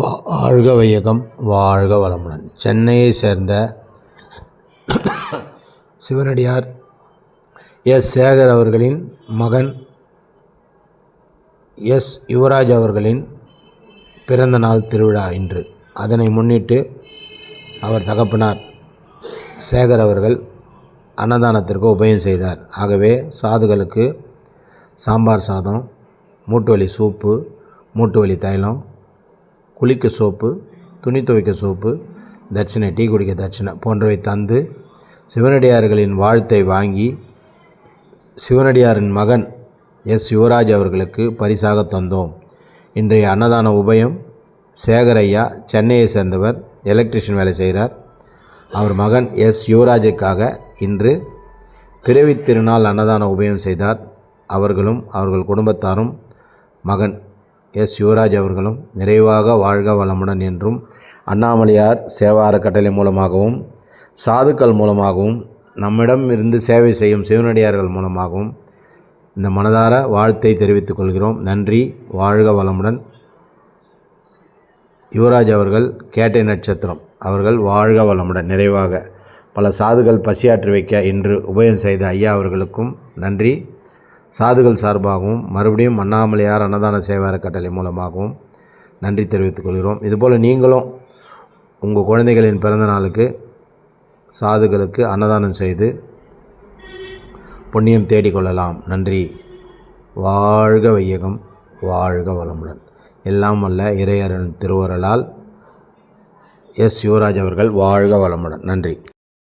வாழ்க வையகம் வாழ்க வளமுடன் சென்னையை சேர்ந்த சிவனடியார் எஸ். சேகர் அவர்களின் மகன் எஸ். யுவராஜ் அவர்களின் பிறந்த நாள் திருவிழா இன்று. அதனை முன்னிட்டு அவர் தகப்பனார். சேகர் அவர்கள் அன்னதானத்திற்கு உபயம் செய்தார். ஆகவே சாதுகளுக்கு சாம்பார் சாதம் மூட்டு வலி சூப்பு மூட்டு வலி தைலம் குளிக்க சோப்பு துணி துவைக்க சோப்பு தட்சிணை டீ குடிக்க தட்சிணை போன்றவை தந்து சிவனடியார்களின் வாழ்த்தை வாங்கி சிவனடியாரின் மகன் எஸ். யுவராஜ் அவர்களுக்கு பரிசாக தந்தோம். இன்றைய அன்னதான உபயம் சேகரையா சென்னையை சேர்ந்தவர் எலக்ட்ரிஷியன் வேலை செய்கிறார். அவர் மகன் எஸ். யுவராஜுக்காக இன்று பிறவி திருநாள் அன்னதான உபயம் செய்தார். அவர்களும் அவர்கள் குடும்பத்தாரும் மகன் எஸ் யுவராஜ் அவர்களும் நிறைவாக வாழ்க வளமுடன் என்றும் அண்ணாமலையார் சேவா அறக்கட்டளை மூலமாகவும் சாதுக்கள் மூலமாகவும் நம்மிடம் இருந்து சேவை செய்யும் சிவனடியார்கள் மூலமாகவும் இந்த மனதார வாழ்த்தை தெரிவித்துக் கொள்கிறோம். நன்றி வாழ்க வளமுடன். யுவராஜ் அவர்கள் கேட்டை நட்சத்திரம். அவர்கள் வாழ்க வளமுடன். நிறைவாக பல சாதுகள் பசியாற்றி வைக்க இன்று உபயம் செய்த ஐயா அவர்களுக்கும் நன்றி. சாதுகள் சார்பாகவும் மறுபடியும் அண்ணாமலையார் அன்னதான சேவை அறக்கட்டளை மூலமாகவும் நன்றி தெரிவித்துக் கொள்கிறோம். இதுபோல் நீங்களும் உங்கள் குழந்தைகளின் பிறந்த நாளுக்கு சாதுகளுக்கு அன்னதானம் செய்து புண்ணியம் தேடிக்கொள்ளலாம் நன்றி. வாழ்க வையகம் வாழ்க வளமுடன். எல்லாம் வல்ல இறையரன் திருவருளால் எஸ் யுவராஜ் அவர்கள் வாழ்க வளமுடன். நன்றி.